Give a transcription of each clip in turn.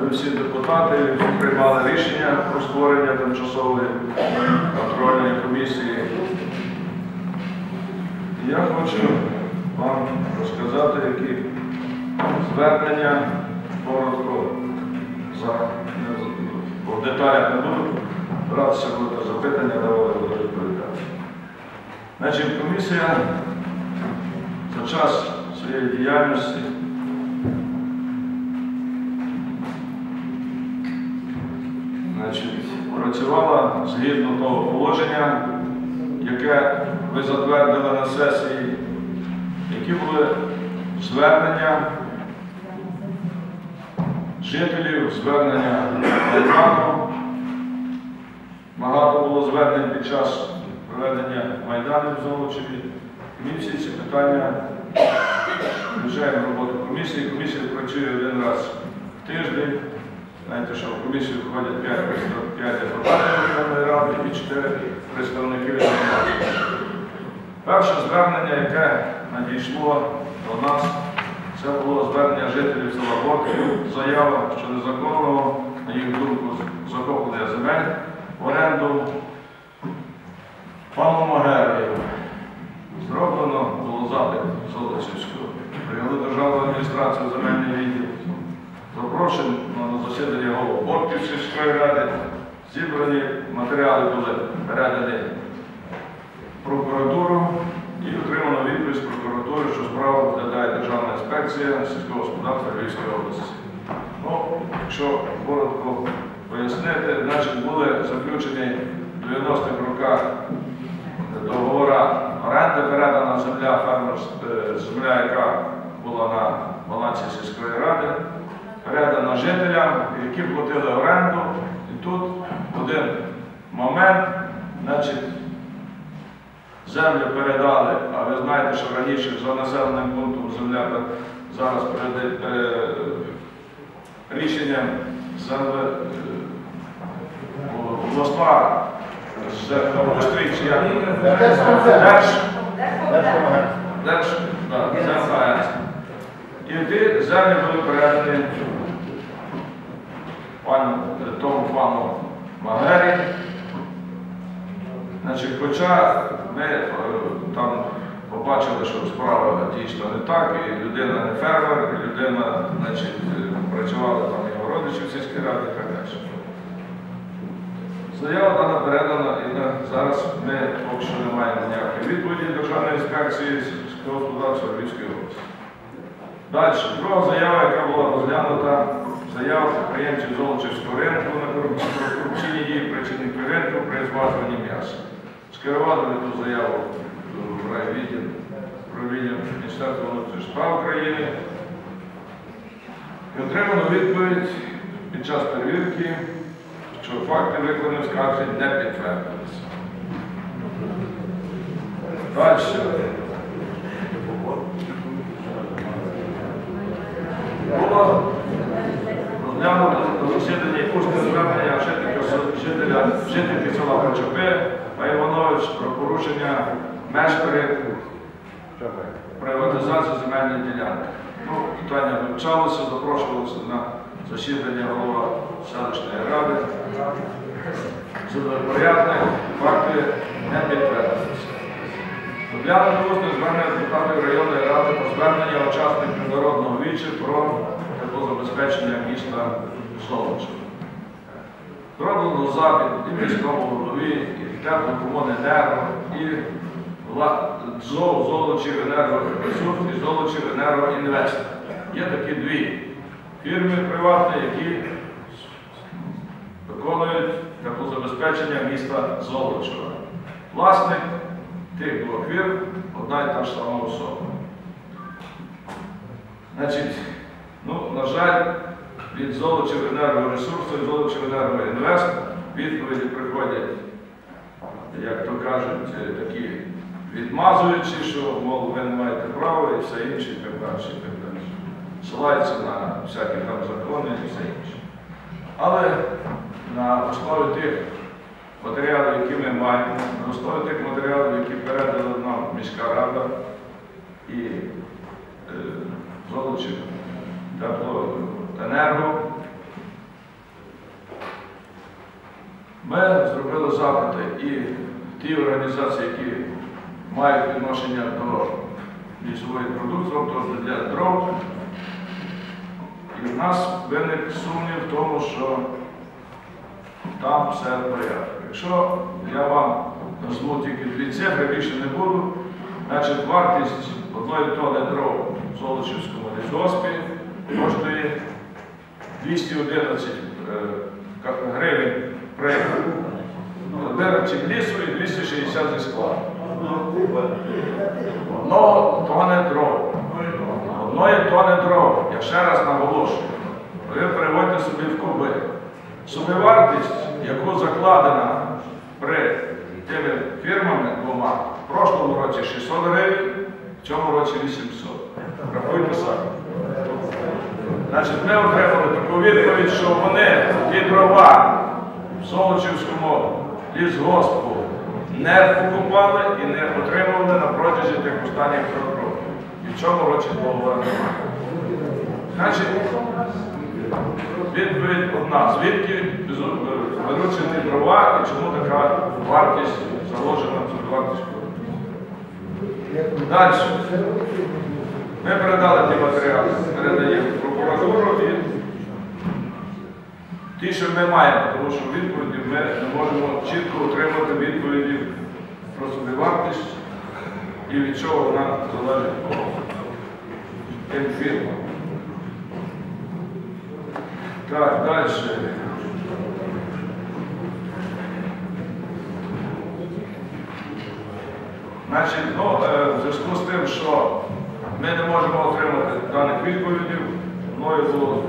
Ви всі депутати приймали рішення про створення тимчасової контрольної комісії. Я хочу вам розказати, які звернення коротко за по деталях не буду братися, будете запитання, давали буду відповідати. Значить, комісія за час своєї діяльності значить, працювала згідно того положення, яке ви затвердили на сесії, які були звернення жителів, звернення Майдану. Багато було звернень під час проведення Майдану в Золочеві. Ми всі ці питання включаємо роботу комісії. Комісія працює один раз в тиждень. Знаєте, що в комісію входять 5, 5 депутатів Верховної Ради і 4 представники від громади. Перше звернення, яке надійшло до нас, це було звернення жителів села Борків, заява що незаконного, на їх думку, захоплення земель в оренду пану Магерою. Зроблено було запит Золочівського. Привели державну адміністрацію земельний відділ. Запрошено на засідання голову Борків сільської ради. Зібрані матеріали в прокуратуру і отримано відповідь прокуратури, що справу розглядає Державна інспекція сільського господарства Львівської області. Ну, якщо коротко пояснити, значить були заключені в 90-х роках договори оренди, передана земля фермерська, земля, яка була на балансі сільської ради, передана жителям, які платили оренду. І тут один момент, значить, землю передали, а ви знаєте, що раніше за населеним пунктом земля зараз переда- пере- рішенням е, обласна як? Держ, І ті землі були передані пану, тому пану Магері. Значить, хоча ми е, там побачили, що справа дійсно не так, і людина не фермер, і людина значить, е, працювала там його родичі в сільській раді і так далі. Заява дана передана, і зараз ми поки що не маємо ніякої відповіді Державної інспекції сільського господарства Львівської області. Далі, друга заява, яка була розглянута, заява підприємців Золочівського ринку на корупці- корупційні дії працівників ринку при зважуванні м'яса. Скерували ту заяву в райвідділ управління Міністерства внутрішніх справ України. І отримано відповідь під час перевірки, що факти виконаних скаржень не підтвердилися. Далі. Було розглянуто на засіданні усне звернення жительки села Прочопи Іванович про порушення меж при приватизації земельної ділянки. Ну, питання вивчалося, запрошувалося на засідання голова селищної ради. Судопорядне, факти не підтвердилися. Розглянуто усне звернення депутатів районної ради про звернення учасників народного вічі про теплозабезпечення міста Золочева. Зроблено запит і міському голові, і теплокомуненерго, і ЗОВ Золочів енергоресурс і Золочів енергоінвест. Є такі дві фірми приватні, які виконують теплозабезпечення міста Золочева. Власник тих двох фірм одна і та ж сама особа. Значить, ну, на жаль, від Золочів енергоресурсу і Золочів енергоінвест відповіді приходять, як то кажуть, е, такі відмазуючі, що, мов, ви не маєте права і все інше, і так далі, і так далі. Силаються на всякі там закони і все інше. Але на основі тих матеріалів, які ми маємо, на основі тих матеріалів, які передала нам міська рада і е, Золочів тепло Енерго. Ми зробили запити і ті організації, які мають відношення до лісової продукції, тобто для дров. І в нас виник сумнів в тому, що там все в порядку. Якщо я вам назву тільки дві цифри, більше не буду, значить вартість одної тони дров в Золочівському лісгоспі коштує 211 е, гривень вирубці лісу і 260 зі складу. Одного тони дров. Одної тони дров. Я ще раз наголошую. Ви переводьте собі в куби. Собівартість, яку закладена при тими фірмами двома, в прошлому році 600 гривень, в цьому році 800. Значить, ми отримали таку відповідь, що вони ті дрова в Золочівському лісгоспу не покупали і не отримували на протязі тих останніх трьох років. І в цьому році договору немає. Значить, відповідь одна. Звідки беруться ті дрова і чому така вартість заложена цю вартість? Далі. Ми передали ті матеріали, передаємо прокуратуру і ті, що маємо, тому що відповіді ми не можемо чітко отримати відповіді про собівартість і від чого вона залежить тим фірмам. Так, далі. Значить, ну, е, в зв'язку з тим, що ми не можемо отримати даних відповідей, мною було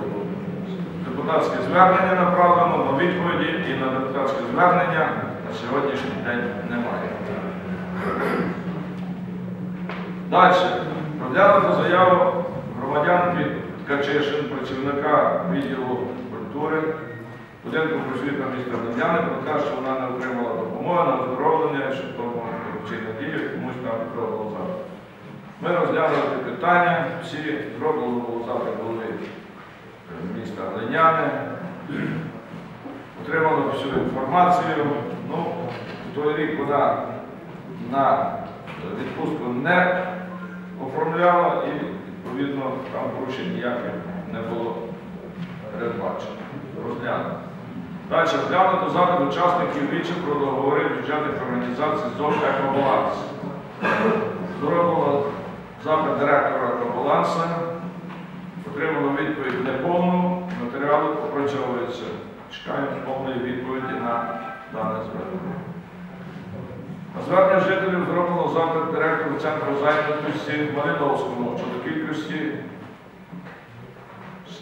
депутатське звернення направлено на відповіді і на депутатське звернення на сьогоднішній день немає. Далі. Розглянуто заяву громадянки Ткачишин, працівника відділу культури будинку просвітного міста Медяни про те, що вона не отримала допомоги на оздоровлення, що тому корупційна дія комусь там запит. Ми розглянули питання, всі запит голови е, міста Глиняни, отримали всю інформацію. Ну, в той рік вона на відпустку не оформляла і, відповідно, там порушень ніяких не було передбачено. Розглянуто. Далі розглянуто запит учасників вічі про договори бюджетних організацій ЗОЖ «Екобаланс». Зроблено запит директора «Екобаланса», отримано відповідь неповну, матеріали опрацьовуються. Чекаємо повної відповіді на дане звернення. На звернення жителів зроблено запит директору Центру зайнятості Малиновському щодо кількості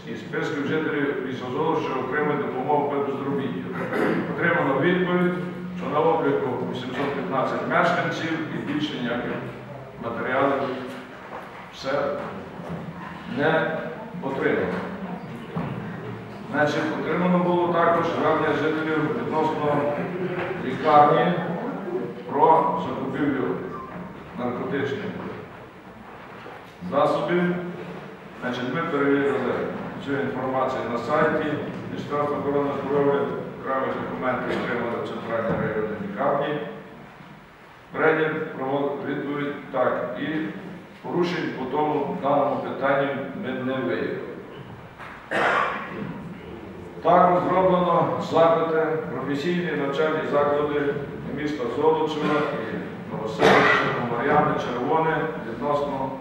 і списків жителів лісозону, що отримують допомогу по безробіттю. Отримано відповідь, що на обліку 815 мешканців і більше ніяких матеріалів все не отримано. Значить, отримано було також звернення жителів відносно лікарні про закупівлю наркотичних засобів. Значить, ми перевірили цю інформацію на сайті Міністерства охорони здоров'я, окремі документи отримали в центральній районній лікарні. Провод відповідь так. І порушень по тому даному питанні ми не виявили. Також зроблено запити професійні навчальні заклади міста Золочева і Новоселища, Комар'яни, Червоне відносно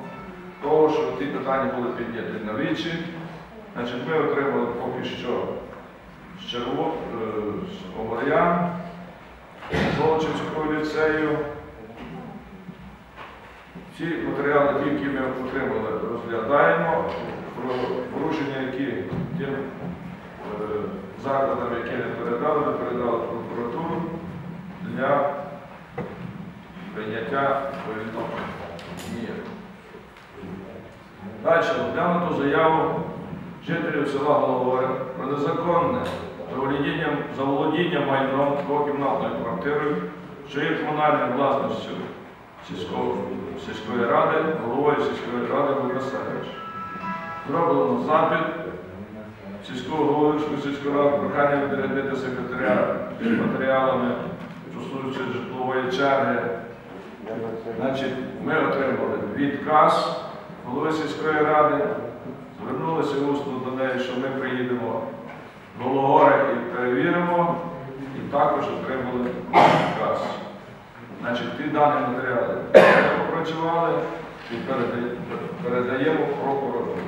того, що ті питання були підняті на вічі. Значить, ми отримали поки що з Черво, е, з Золочівського ліцею. Ці матеріали, які ми отримали, розглядаємо. Про порушення, які тим е, закладам, які не передали, ми передали прокуратуру для прийняття повідомлення. Ні. Далі розглянуто заяву жителів села Голови про незаконне заволодіння, заволодіння майном двокімнатною квартирою, що є комунальною власністю сільського, сільської ради, головою сільської ради Лукасевич. Зроблено запит сільського голови сільської ради прохання відрядити секретаря з матеріалами, що стосуються житлової черги. Значить, ми отримали відказ голови сільської ради, звернулися усно до неї, що ми приїдемо в Гологори і перевіримо, і також отримали відказ. Значить, ті дані матеріали опрацювали і передаємо прокуратуру.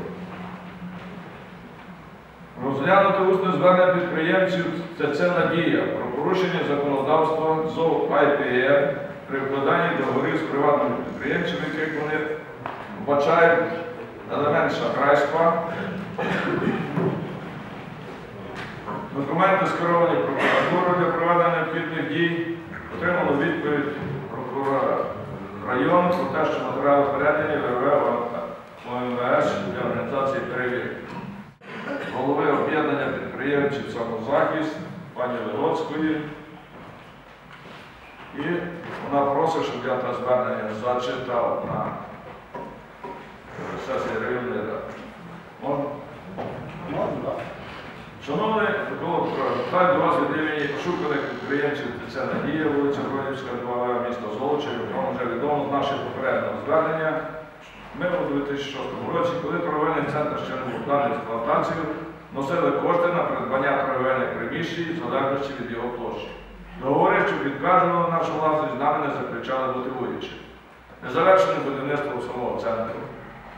Розглянути усне звернення підприємців це це надія про порушення законодавства ЗОВ IPR при вкладанні договорів з приватними підприємцями, яких вони вбачають елемент шахрайства. Документи скеровані в прокуратуру для проведення необхідних дій. Отримано відповідь прокурора району про те, що матеріали передані ВВ ОМВС для організації перевірки голови об'єднання підприємців самозахист пані Вигоцької. І вона просить, щоб я те звернення зачитав на сесії районної ради. Можна? Можна, Шановний Микола Петрович, питаю до вас від імені пошуканих підприємців ТЦ Надія, вулиця Бронівська, 2 місто Золочі, вам вже відомо з нашого попереднього звернення. Ми у 2006 році, коли торговельний центр ще не був даний експлуатацію, носили кошти на придбання торговельних приміщень в залежності від його площі. Договори, що підтверджували нашу власність, з нами не заключали мотивуючи. Незавершене будівництво самого центру.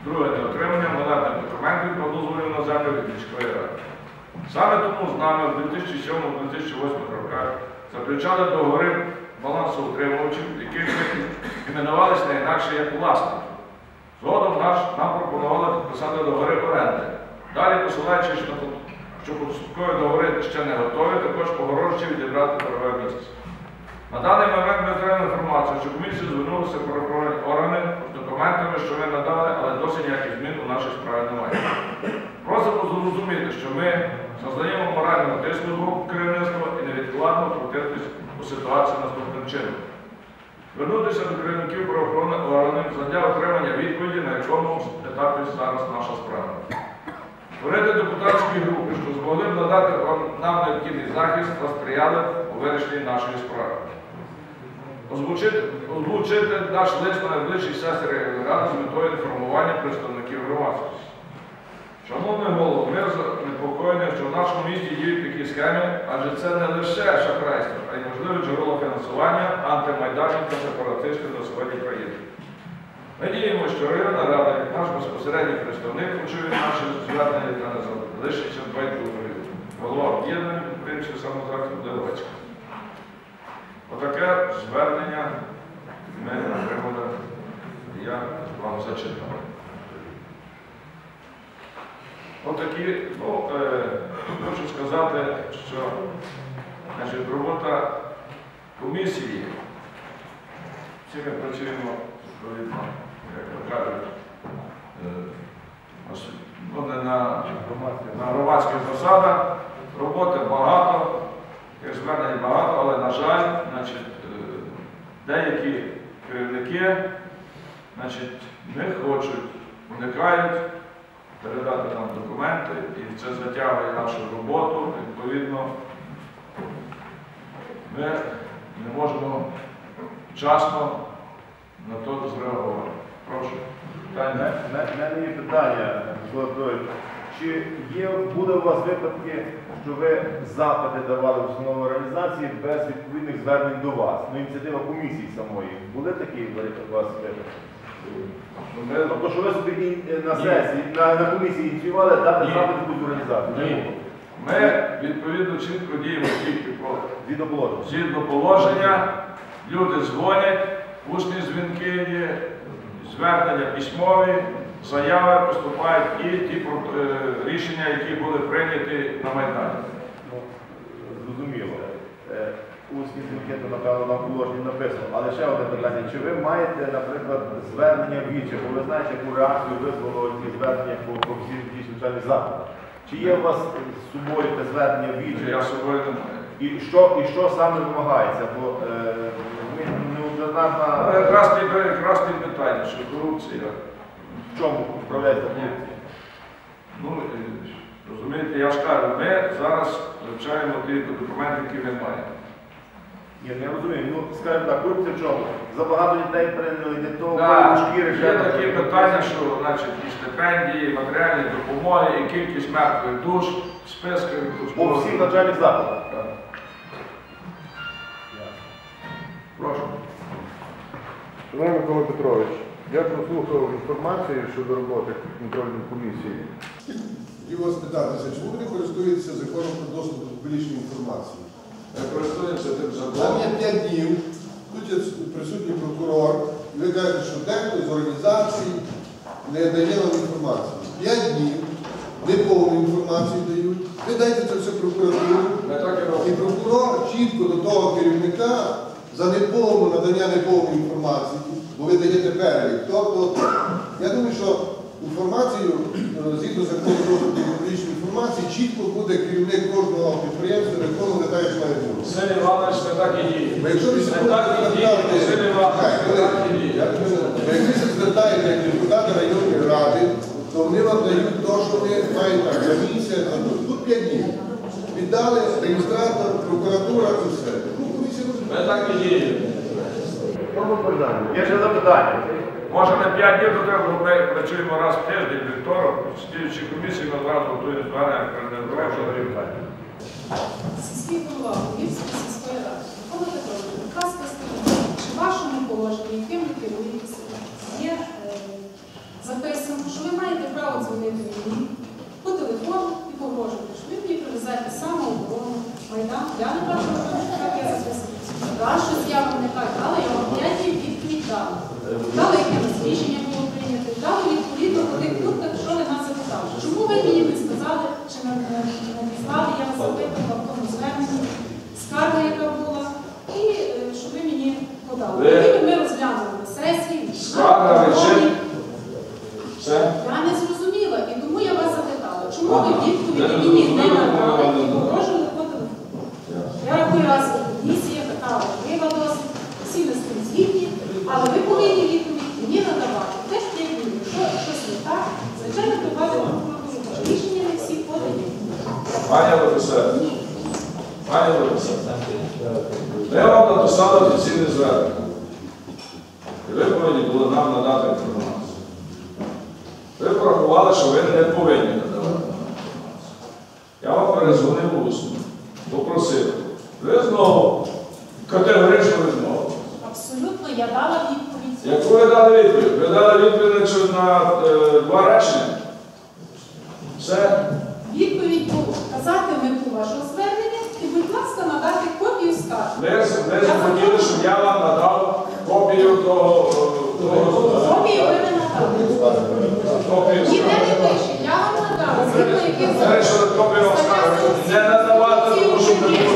Друге неотримання монетних документів про дозволів на землю від міської ради. Саме тому з нами в 2007-2008 роках заключали договори балансоутримувачів, яких іменувалися не інакше як власники. Згодом наш, нам пропонували підписати договори оренди. Далі, посилаючись на що поступові договори ще не готові, також погорожуючи відібрати торгове місце. На даний момент ми отримали інформацію, що комісія звернулася в правоохоронні органи з документами, що ми надали, але досі ніяких змін у нашій справі немає. Просимо зрозуміти, що ми зазнаємо морального тиску з боку керівництва і невідкладно втрутитись у ситуацію наступним чином. Звернутися до керівників правоохоронних органів задля отримання відповіді, на якому етапі зараз наша справа. Створити депутатські групи, що змогли б надати нам необхідний захист та сприяли у вирішенні нашої справи. Озвучити, озвучити наш лист на найближчій сесії ради з метою інформування представників громадськості. Шановний голово, ми занепокоєні, що в нашому місті діють такі схеми, адже це не лише шахрайство, а й можливе джерело фінансування антимайданів та сепаратистів на сході країни. Надіємося, що районна рада, як наш безпосередній представник, почує наші звернення та не залишиться байдужою. Голова об'єднання підприємців самозахисту Левицька. Отаке звернення ми отримали, я вам зачитав. Отакі, ну, е, хочу сказати, що значить, робота комісії, всі ми працюємо відповідно, як то кажуть, е, ну, на, на громадських засадах. Роботи багато, як звернень багато, але, на жаль, значить, е, деякі керівники значить, не хочуть, уникають передати нам документи, і це затягує нашу роботу. Відповідно, ми не можемо вчасно на то зреагувати. Прошу. Мене є питання, Чи є, буде у вас випадки, що ви запити давали в установи організації без відповідних звернень до вас? Ну, ініціатива комісії самої. Були такі у вас випадки? Ну, Тобто, що ви собі на сесії, на, на комісії ініціювали дати запит якусь організацію? Ні. Ми відповідно чітко діємо тільки по Згідно положення. згідно положення. Люди дзвонять, усні дзвінки є, звернення письмові, заяви поступають і ті про- е, рішення, які були прийняті на Майдані. Ну, зрозуміло. Усні дзвінки, напевно, на положенні написано. Але ще одне питання. Чи ви маєте, наприклад, звернення в вічі? Бо ви знаєте, яку реакцію визвало ці звернення по, по всім ті соціальні заходи? Чи є у вас з собою те звернення в вічі? Я з собою не маю. І що, і що саме вимагається? Бо е, ми неоднозначно Але якраз ті, якраз питання, що корупція. в чому вправляється корупція? Ну, е, розумієте, я ж кажу, ми зараз вивчаємо ті документи, які він має. Я не розумію. Ну, скажімо так, корупція в чому? Забагато дітей прийняли для того, Так, шкіри, Є ще такі питання, що значить, і стипендії, і матеріальні допомоги, і кількість мертвих душ, списки. По всіх навчальних закладах. Так. Прошу. Шановний Микола Петрович, я прослухав інформацію щодо роботи контрольної комісії. Хотів вас питатися, чому ви не користуєтеся законом про доступ до публічної інформації? Користуємося тим Там є 5 днів, тут є присутній прокурор, і ви кажете, що дехто з організацій не дає нам інформацію. 5 днів, неповну інформацію дають. Ви дайте це все прокуратуру. І прокурор чітко до того керівника за неповну надання неповної інформації, бо ви даєте перелік. Тобто, я думаю, що інформацію е, згідно закону про доступ до публічної інформації, чітко буде керівник кожного підприємства виконувати так, як має бути. Василь Іванович, ми так і. Бо якщо ви Ми так і діємо, Василь Іванович, так і діємо. Якщо ви звертаєте як депутати районної ради, то вони вам дають те, що вони мають так, за місяць, а тут, тут 5 днів. Віддали реєстратор, прокуратура і все. Ну, комісія розуміє. Ми так і діємо. Тому бажання. Ще запитання. Може на 5 днів, до того, ми працюємо раз в тиждень, вівторок, слідчі комісії ми одразу готуємо звернення, рівня. Сільський голова Львівської сільської ради. Микола Петрович, будь ласка, скажіть, чи в вашому положенні, яким ви керуєтеся, є е, записано, що ви маєте право дзвонити мені по телефону і погрожувати, що ви мені привезете самооборону, Майдан. Я не бачу, що так я записую. Да, щось я вам не так дала, я вам п'яті відповідь дала. Дала, яке у нас рішення було прийнято, дала відповідно до тих пунктів, що ви нас запитали. Чому ви мені не сказали, чи не не назвали, я вас запитувала в тому зверненні, скарга, яка була, і е, що ви мені подали. Ви- Тоді би ми розглянули на сесії. Скарга на лежить. законі. Все? Я не зрозуміла, і тому я вас відповіді мені не надали Прошу виходити. я рахую вас місія така ми вас всі не з згідні, але ви повинні відповідь мені надавати. Теж я дні, що щось не так, звичайно, прибавити прокуратуру. Рішення не всі подані. Пані Лариса, пані Лариса, ми вам написали офіційне звернення. І ви повинні були нам надати інформацію. Ви порахували, що ви не повинні надавати інформацію. Я вам перезвонив усно, попросив. Ви знову категорично відмовили. Абсолютно, я дала відповідь. Яку ви дали відповідь? Ви дали відповідь на, е, два речення. Все. Відповідь була казати мету вашого звернення і, будь ласка, надати копію скарги. Ви, ви захотіли, щоб я вам надав копію того, того Копію ви не надали. копію Ніде скарги. не пише, я вам надала, згідно яких Це що копію скарги не надавати, тому що ми будемо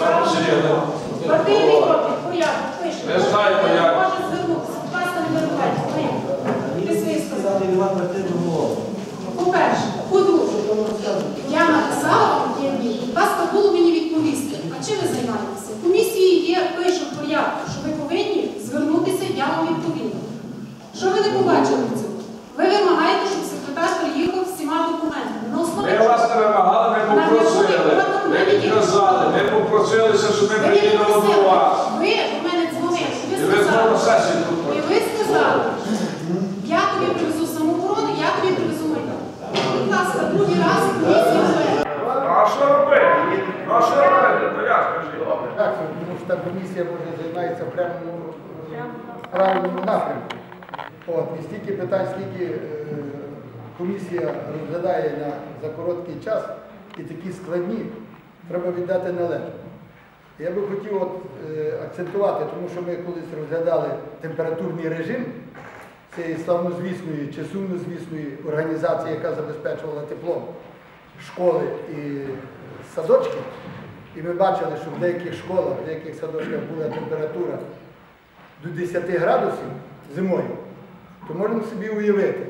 там сиділи. Партійний копій, порядок, пише. Як. Може звернутися, будь ласка, не вирубайте. Порядок. Ти свої сказав. По-перше, по-друге, я написала вам є відповідь. Будь ласка, було мені відповісти. А чим ви займаєтеся? Комісії є, пише в що ви повинні звернутися, я вам відповім. Що ви не побачили в цьому? Ви вимагаєте, щоб секретар приїхав з всіма документами. На основі Ми вас не вимагали, ми попросили. Ми відказали, ми попросилися, щоб ми Ви приїхали до просили, вас. ви до мене дзвонили, І ви ви знову сказали, сесію тут. і ви сказали, я тобі привезу самооборону, я тобі привезу майдан. Будь ласка, другий раз комісія вже. А що робити? А що робити? То я скажіть. Так, тому що та комісія може займається в прямому е, правильному напрямку. От, і стільки питань, скільки е, комісія розглядає на, за короткий час і такі складні, треба віддати належне. Я би хотів от, е, акцентувати, тому що ми колись розглядали температурний режим цієї славнозвісної чи сумнозвісної організації, яка забезпечувала теплом школи і садочки. І ми бачили, що в деяких школах, в деяких садочках була температура до 10 градусів зимою, то можемо собі уявити.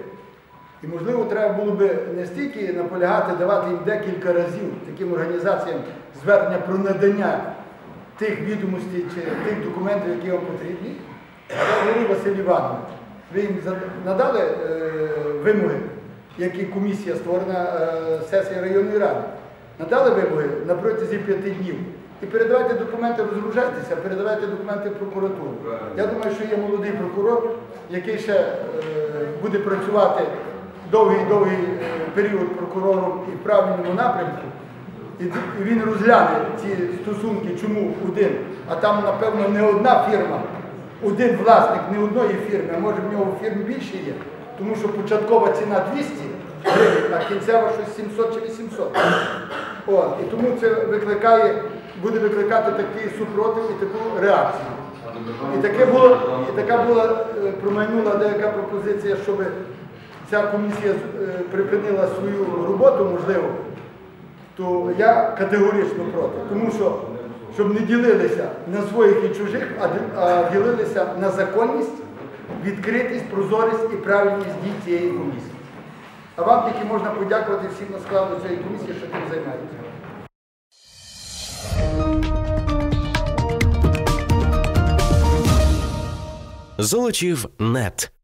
І можливо, треба було би не стільки наполягати, давати їм декілька разів таким організаціям звернення про надання тих відомостей чи тих документів, які вам потрібні. Я Василь Іванович, ви їм надали е, вимоги як і комісія створена е, сесія районної ради. Надали вимоги на протязі п'яти днів. І передавайте документи, розгружайтеся, передавайте документи в прокуратуру. Я думаю, що є молодий прокурор, який ще е, буде працювати довгий-довгий е, період прокурором і в правильному напрямку. І він розгляне ці стосунки, чому один, а там, напевно, не одна фірма, один власник не одної фірми, а може в нього фірм більше є, тому що початкова ціна 200 гривень, а кінцева щось 700 чи 800. От, і тому це викликає, буде викликати такий супротив і таку реакцію. І таке було, і така була е, промайнула деяка пропозиція, щоб ця комісія е, припинила свою роботу, можливо, то я категорично проти. Тому що щоб не ділилися на своїх і чужих, а, ділилися на законність, відкритість, прозорість і правильність дій цієї комісії. А вам тільки можна подякувати всім на складу цієї комісії, що тим займається. Золочів нет.